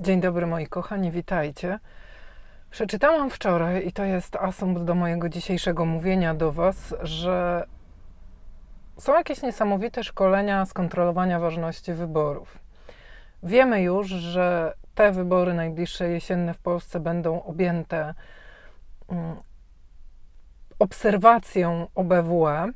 Dzień dobry moi kochani, witajcie. Przeczytałam wczoraj, i to jest asumpt do mojego dzisiejszego mówienia do Was, że są jakieś niesamowite szkolenia z kontrolowania ważności wyborów. Wiemy już, że te wybory najbliższe jesienne w Polsce będą objęte mm, obserwacją OBWE.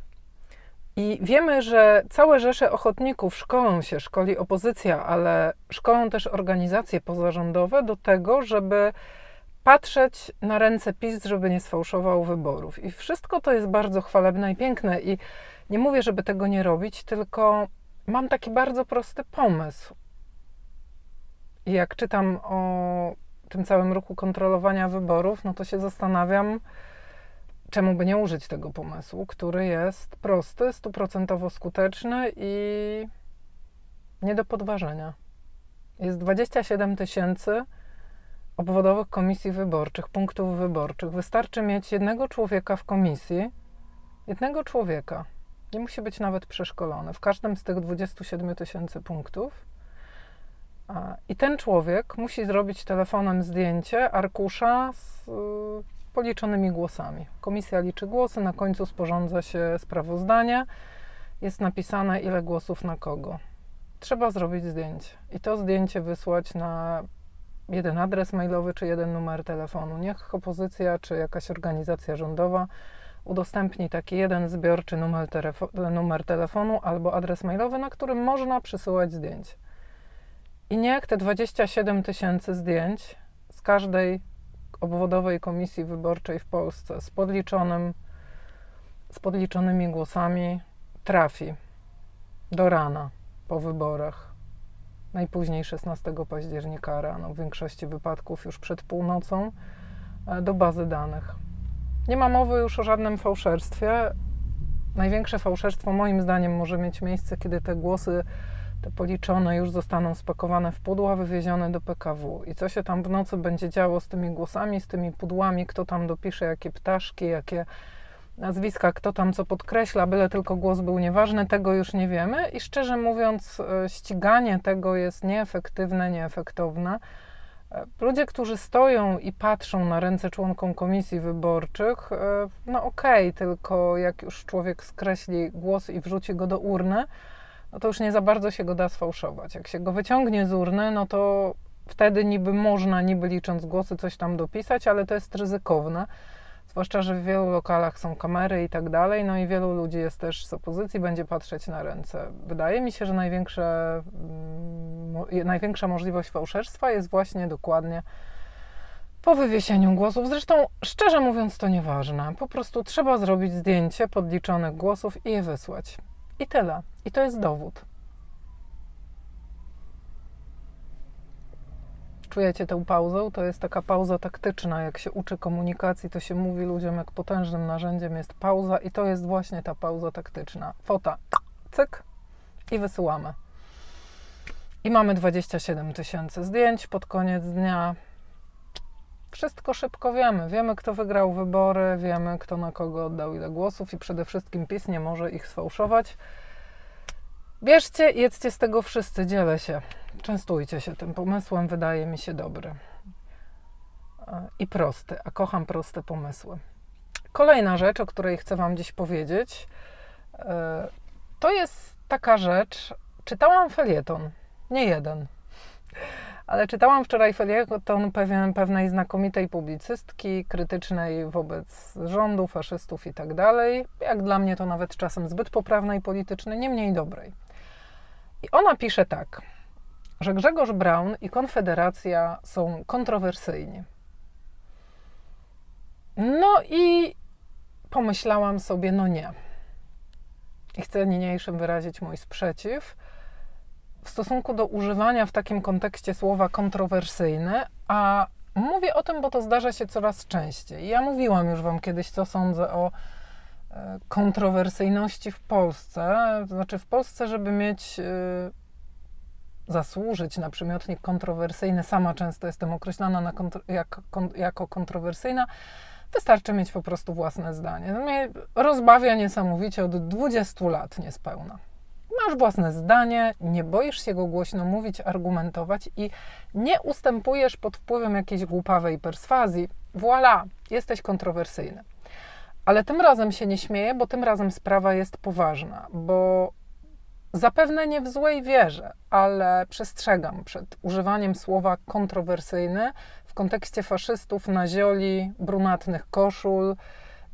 I wiemy, że całe rzesze ochotników szkolą się, szkoli opozycja, ale szkolą też organizacje pozarządowe do tego, żeby patrzeć na ręce PiS, żeby nie sfałszował wyborów. I wszystko to jest bardzo chwalebne i piękne. I nie mówię, żeby tego nie robić, tylko mam taki bardzo prosty pomysł. I jak czytam o tym całym ruchu kontrolowania wyborów, no to się zastanawiam, czemu by nie użyć tego pomysłu, który jest prosty, stuprocentowo skuteczny i nie do podważenia. Jest 27 tysięcy obwodowych komisji wyborczych, punktów wyborczych. Wystarczy mieć jednego człowieka w komisji, jednego człowieka. Nie musi być nawet przeszkolony. W każdym z tych 27 tysięcy punktów. I ten człowiek musi zrobić telefonem zdjęcie arkusza z policzonymi głosami. Komisja liczy głosy, na końcu sporządza się sprawozdanie, jest napisane ile głosów na kogo. Trzeba zrobić zdjęcie i to zdjęcie wysłać na jeden adres mailowy czy jeden numer telefonu. Niech opozycja czy jakaś organizacja rządowa udostępni taki jeden zbiorczy numer, numer telefonu albo adres mailowy, na którym można przysyłać zdjęcie. I niech te 27 tysięcy zdjęć z każdej obwodowej komisji wyborczej w Polsce z podliczonym, z podliczonymi głosami trafi do rana po wyborach. Najpóźniej 16 października rano, w większości wypadków już przed północą, e, do bazy danych. Nie ma mowy już o żadnym fałszerstwie. Największe fałszerstwo, moim zdaniem, może mieć miejsce, kiedy te głosy te policzone już zostaną spakowane w pudła, wywiezione do PKW. I co się tam w nocy będzie działo z tymi głosami, z tymi pudłami, kto tam dopisze jakie ptaszki, jakie nazwiska, kto tam co podkreśla, byle tylko głos był nieważny, tego już nie wiemy. I szczerze mówiąc, e, ściganie tego jest nieefektywne, nieefektowne. E, ludzie, którzy stoją i patrzą na ręce członkom komisji wyborczych, e, no okej, okay, tylko jak już człowiek skreśli głos i wrzuci go do urny, no to już nie za bardzo się go da sfałszować. Jak się go wyciągnie z urny, no to wtedy niby można, niby licząc głosy, coś tam dopisać, ale to jest ryzykowne. Zwłaszcza, że w wielu lokalach są kamery i tak dalej, no i wielu ludzi jest też z opozycji, będzie patrzeć na ręce. Wydaje mi się, że największe, mm, największa możliwość fałszerstwa jest właśnie dokładnie po wywiesieniu głosów. Zresztą, szczerze mówiąc, to nieważne. Po prostu trzeba zrobić zdjęcie podliczonych głosów i je wysłać. I tyle. I to jest dowód. Czujecie tę pauzę? To jest taka pauza taktyczna. Jak się uczy komunikacji, to się mówi ludziom, jak potężnym narzędziem jest pauza, i to jest właśnie ta pauza taktyczna. Fota, cyk i wysyłamy. I mamy 27 tysięcy zdjęć pod koniec dnia. Wszystko szybko wiemy. Wiemy, kto wygrał wybory, wiemy, kto na kogo oddał ile głosów i przede wszystkim PiS nie może ich sfałszować. Bierzcie, jedzcie z tego wszyscy, dzielę się. Częstujcie się tym pomysłem, wydaje mi się dobry. I prosty, a kocham proste pomysły. Kolejna rzecz, o której chcę Wam dziś powiedzieć, e, to jest taka rzecz. Czytałam felieton, nie jeden. Ale czytałam wczoraj felieton pewien, pewnej znakomitej publicystki, krytycznej wobec rządu, faszystów i tak dalej. Jak dla mnie to nawet czasem zbyt poprawnej politycznie, niemniej dobrej. I ona pisze tak, że Grzegorz Braun i Konfederacja są kontrowersyjni. No i pomyślałam sobie, no nie. I chcę niniejszym wyrazić mój sprzeciw w stosunku do używania w takim kontekście słowa kontrowersyjne, a mówię o tym, bo to zdarza się coraz częściej. Ja mówiłam już Wam kiedyś, co sądzę o e, kontrowersyjności w Polsce. Znaczy, w Polsce, żeby mieć, e, zasłużyć na przymiotnik kontrowersyjny, sama często jestem określana jak, jako kontrowersyjna, wystarczy mieć po prostu własne zdanie. Mnie rozbawia niesamowicie od 20 lat niespełna Masz własne zdanie, nie boisz się go głośno mówić, argumentować i nie ustępujesz pod wpływem jakiejś głupawej perswazji. Voilà, jesteś kontrowersyjny. Ale tym razem się nie śmieję, bo tym razem sprawa jest poważna, bo zapewne nie w złej wierze, ale przestrzegam przed używaniem słowa kontrowersyjny w kontekście faszystów, nazioli, brunatnych koszul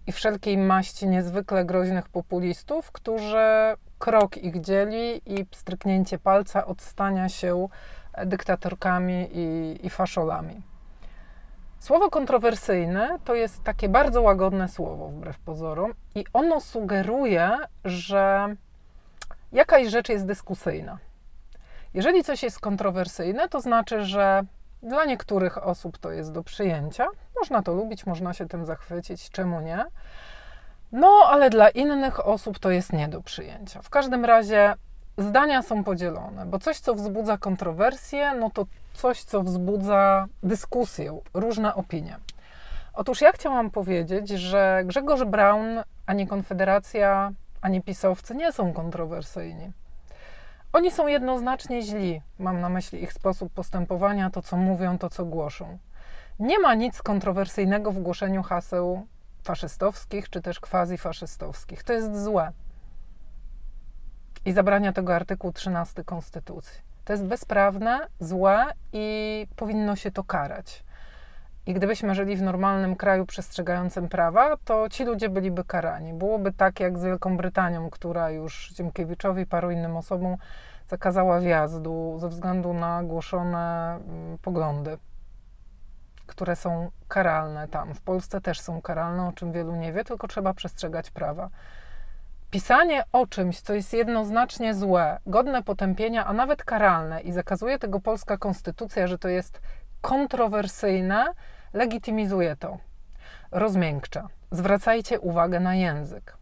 i wszelkiej maści niezwykle groźnych populistów, którzy krok ich dzieli i stryknięcie palca odstania się dyktatorkami i, i faszolami. Słowo kontrowersyjne to jest takie bardzo łagodne słowo, wbrew pozorom, i ono sugeruje, że jakaś rzecz jest dyskusyjna. Jeżeli coś jest kontrowersyjne, to znaczy, że dla niektórych osób to jest do przyjęcia. Można to lubić, można się tym zachwycić, czemu nie? No, ale dla innych osób to jest nie do przyjęcia. W każdym razie zdania są podzielone, bo coś, co wzbudza kontrowersję, no to coś, co wzbudza dyskusję, różne opinie. Otóż ja chciałam powiedzieć, że Grzegorz Braun, ani Konfederacja, ani pisowcy nie są kontrowersyjni. Oni są jednoznacznie źli. Mam na myśli ich sposób postępowania, to co mówią, to co głoszą. Nie ma nic kontrowersyjnego w głoszeniu haseł faszystowskich czy też quasi-faszystowskich. To jest złe. I zabrania tego artykuł 13 Konstytucji. To jest bezprawne, złe i powinno się to karać. I gdybyśmy żyli w normalnym kraju przestrzegającym prawa, to ci ludzie byliby karani. Byłoby tak jak z Wielką Brytanią, która już Ziemkiewiczowi i paru innym osobom zakazała wjazdu ze względu na głoszone mm, poglądy, które są karalne tam. W Polsce też są karalne, o czym wielu nie wie, tylko trzeba przestrzegać prawa. Pisanie o czymś, co jest jednoznacznie złe, godne potępienia, a nawet karalne, i zakazuje tego polska konstytucja, że to jest kontrowersyjne, legitymizuje to, rozmiękcza. Zwracajcie uwagę na język.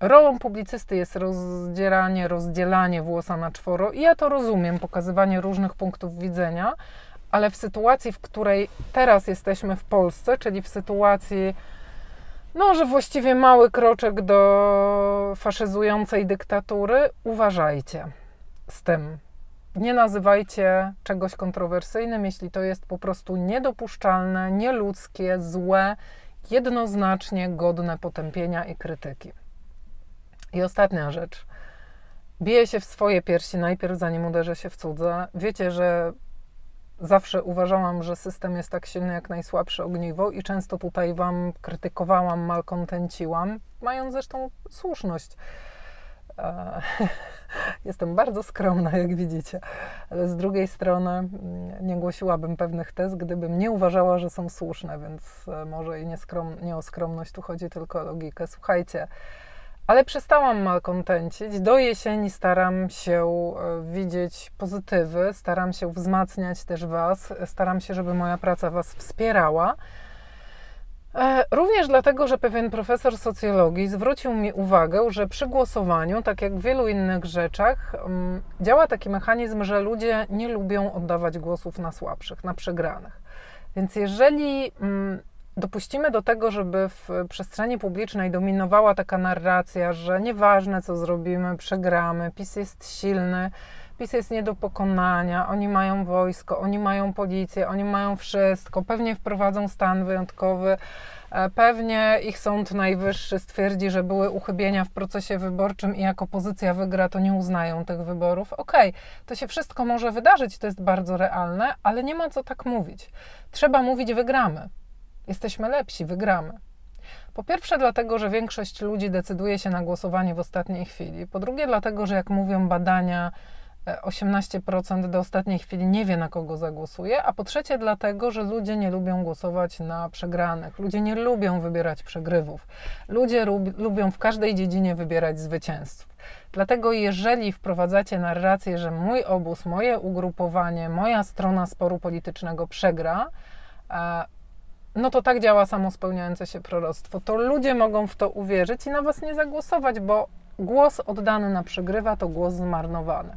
Rolą publicysty jest rozdzieranie, rozdzielanie włosa na czworo i ja to rozumiem, pokazywanie różnych punktów widzenia, ale w sytuacji, w której teraz jesteśmy w Polsce, czyli w sytuacji, no, że właściwie mały kroczek do faszyzującej dyktatury, uważajcie z tym. Nie nazywajcie czegoś kontrowersyjnym, jeśli to jest po prostu niedopuszczalne, nieludzkie, złe, jednoznacznie godne potępienia i krytyki. I ostatnia rzecz. Bije się w swoje piersi najpierw, zanim uderzy się w cudze. Wiecie, że zawsze uważałam, że system jest tak silny jak najsłabsze ogniwo i często tutaj Wam krytykowałam, malkontenciłam, mając zresztą słuszność. E, jestem bardzo skromna, jak widzicie, ale z drugiej strony mm, nie głosiłabym pewnych tez, gdybym nie uważała, że są słuszne, więc e, może i nie, skrom, nie o skromność tu chodzi, tylko o logikę. Słuchajcie, ale przestałam malkontencić. Do jesieni staram się e, widzieć pozytywy, staram się wzmacniać też Was, staram się, żeby moja praca Was wspierała. E, również dlatego, że pewien profesor socjologii zwrócił mi uwagę, że przy głosowaniu, tak jak w wielu innych rzeczach, mm, działa taki mechanizm, że ludzie nie lubią oddawać głosów na słabszych, na przegranych. Więc jeżeli mm, dopuścimy do tego, żeby w przestrzeni publicznej dominowała taka narracja, że nieważne co zrobimy, przegramy, PiS jest silny, PiS jest nie do pokonania, oni mają wojsko, oni mają policję, oni mają wszystko, pewnie wprowadzą stan wyjątkowy, e, pewnie ich Sąd Najwyższy stwierdzi, że były uchybienia w procesie wyborczym i jak opozycja wygra, to nie uznają tych wyborów. Okej, okay, to się wszystko może wydarzyć, to jest bardzo realne, ale nie ma co tak mówić. Trzeba mówić wygramy. Jesteśmy lepsi, wygramy. Po pierwsze, dlatego, że większość ludzi decyduje się na głosowanie w ostatniej chwili. Po drugie, dlatego, że jak mówią badania, 18% e, do ostatniej chwili nie wie, na kogo zagłosuje. A po trzecie, dlatego, że ludzie nie lubią głosować na przegranych. Ludzie nie lubią wybierać przegrywów. Ludzie lubią w każdej dziedzinie wybierać zwycięstw. Dlatego, jeżeli wprowadzacie narrację, że mój obóz, moje ugrupowanie, moja strona sporu politycznego przegra, e, no to tak działa samo spełniające się proroctwo. To ludzie mogą w to uwierzyć i na was nie zagłosować, bo głos oddany na przegrywa to głos zmarnowany.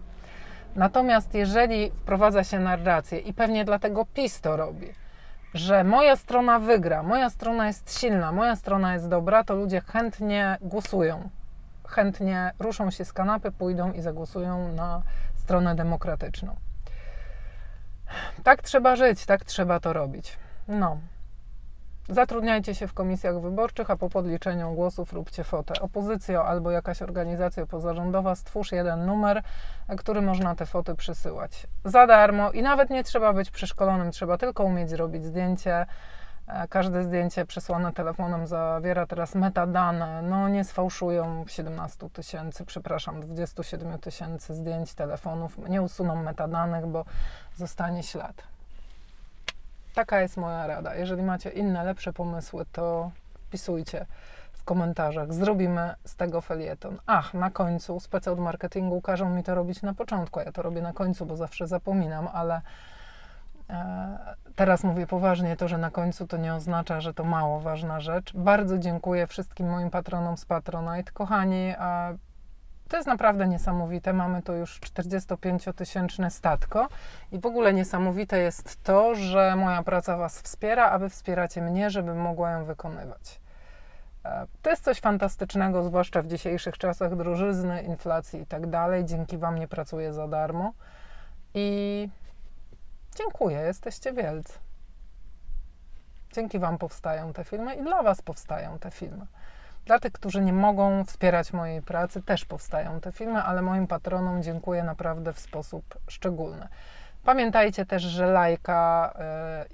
Natomiast jeżeli wprowadza się narrację, i pewnie dlatego PiS to robi, że moja strona wygra, moja strona jest silna, moja strona jest dobra, to ludzie chętnie głosują. chętnie ruszą się z kanapy, pójdą i zagłosują na stronę demokratyczną. Tak trzeba żyć, tak trzeba to robić. No. Zatrudniajcie się w komisjach wyborczych, a po podliczeniu głosów róbcie fotę. Opozycjo albo jakaś organizacja pozarządowa, stwórz jeden numer, który można te foty przysyłać. Za darmo i nawet nie trzeba być przeszkolonym, trzeba tylko umieć zrobić zdjęcie. E, Każde zdjęcie przesłane telefonem zawiera teraz metadane. No nie sfałszują 17 tysięcy, przepraszam, 27 tysięcy zdjęć telefonów. Nie usuną metadanych, bo zostanie ślad. Taka jest moja rada. Jeżeli macie inne, lepsze pomysły, to wpisujcie w komentarzach. Zrobimy z tego felieton. Ach, na końcu spec od marketingu każą mi to robić na początku. Ja to robię na końcu, bo zawsze zapominam, ale e, teraz mówię poważnie. To, że na końcu to nie oznacza, że to mało ważna rzecz. Bardzo dziękuję wszystkim moim patronom z Patronite. Kochani, to jest naprawdę niesamowite. Mamy tu już 45-tysięczne statko i w ogóle niesamowite jest to, że moja praca Was wspiera, a Wy wspieracie mnie, żebym mogła ją wykonywać. E, To jest coś fantastycznego, zwłaszcza w dzisiejszych czasach drożyzny, inflacji i tak dalej. Dzięki Wam nie pracuję za darmo i dziękuję, jesteście wielcy. Dzięki Wam powstają te filmy i dla Was powstają te filmy. Dla tych, którzy nie mogą wspierać mojej pracy, też powstają te filmy, ale moim patronom dziękuję naprawdę w sposób szczególny. Pamiętajcie też, że lajka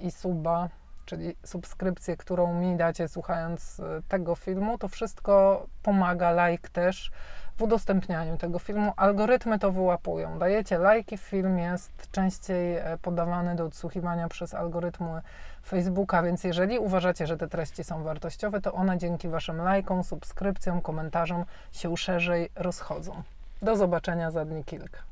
y, i suba, czyli subskrypcję, którą mi dacie słuchając y, tego filmu, to wszystko pomaga, like też w udostępnianiu tego filmu. Algorytmy to wyłapują. Dajecie lajki, film jest częściej e, podawany do odsłuchiwania przez algorytmy Facebooka, więc jeżeli uważacie, że te treści są wartościowe, to one dzięki Waszym lajkom, subskrypcjom, komentarzom się szerzej rozchodzą. Do zobaczenia za dni kilka.